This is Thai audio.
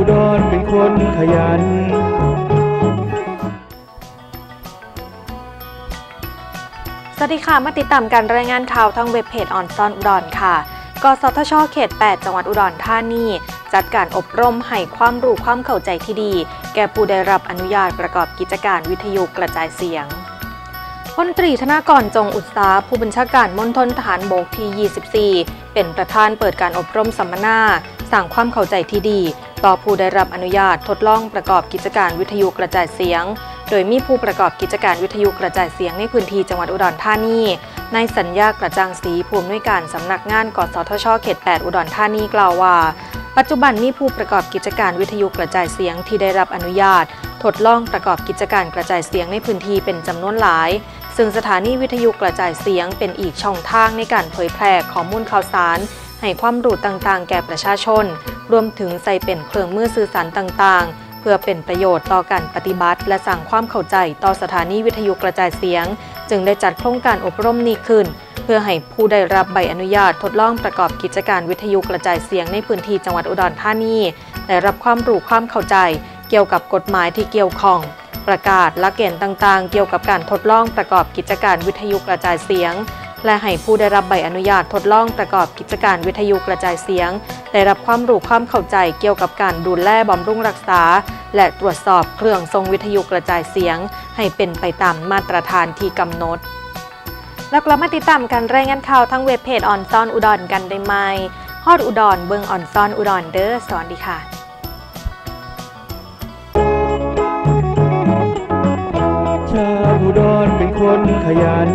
คนขยัน สวัสดีค่ะ มาติดตามการรายงานข่าวทางเว็บเพจออนซอนอุดรค่ะ กสทช เขต 8 จังหวัดอุดรธานี จัดการอบรมให้ความรู้ความเข้าใจที่ดี แก่ผู้ได้รับอนุญาตประกอบกิจการวิทยุกระจายเสียงพลตรีธนากรจงอุตสาผู้บัญชาการมณฑลทหารบกที่ 24 เป็นประธานเปิดการอบรมสัมมนาสร้างความเข้าใจที่ดี ต่อผู้ได้รับอนุญาตทดลองประกอบกิจการวิทยุกระจายเสียง โดยมีผู้ประกอบกิจการวิทยุกระจายเสียงในพื้นที่จังหวัดอุดรธานีในสัญญากระจ่างศรีผู้อำนวยการสำนักงานกสทชเขต 8 อุดรธานีกล่าวว่า ปัจจุบันมีผู้ประกอบกิจการวิทยุกระจายเสียงที่ได้รับอนุญาต ทดลองประกอบกิจการกระจายเสียงในพื้นที่เป็นจำนวนหลาย ซึ่งสถานีวิทยุกระจายเสียงเป็นอีกช่องทางในการเผยแพร่ข้อมูลข่าวสาร ให้ความรู้ต่างๆ แก่ประชาชน รวมถึงใส่เป็นเครื่องมือสื่อสารต่างๆเพื่อเป็นประโยชน์ต่อการปฏิบัติ และสร้างความเข้าใจต่อสถานีวิทยุกระจายเสียง จึงได้จัดโครงการอบรมนี้ขึ้น เพื่อให้ผู้ได้รับใบอนุญาตทดลองประกอบกิจการวิทยุกระจายเสียงในพื้นที่จังหวัดอุดรธานีได้รับความรู้ความเข้าใจ เกี่ยวกับกฎหมายที่เกี่ยวข้อง ประกาศและเกณฑ์ต่างๆ เกี่ยวกับการทดลองประกอบกิจการวิทยุกระจายเสียง และให้ผู้ได้รับใบอนุญาตทดลองประกอบกิจการวิทยุกระจายเสียง ได้รับความรู้ความเข้าใจเกี่ยวกับการดูแลบำรุงรักษา และตรวจสอบเครื่องทรงวิทยุกระจายเสียง ให้เป็นไปตามมาตรฐานที่กำหนดแล้วกลับมาติดตามการรายงานข่าวทั้งเว็บเพจออนซอนอุดรกันได้ไหมฮอดอุดรเบิงออนซอนอุดรเด้อสวัสดีค่ะ ดรเป็นคนขยัน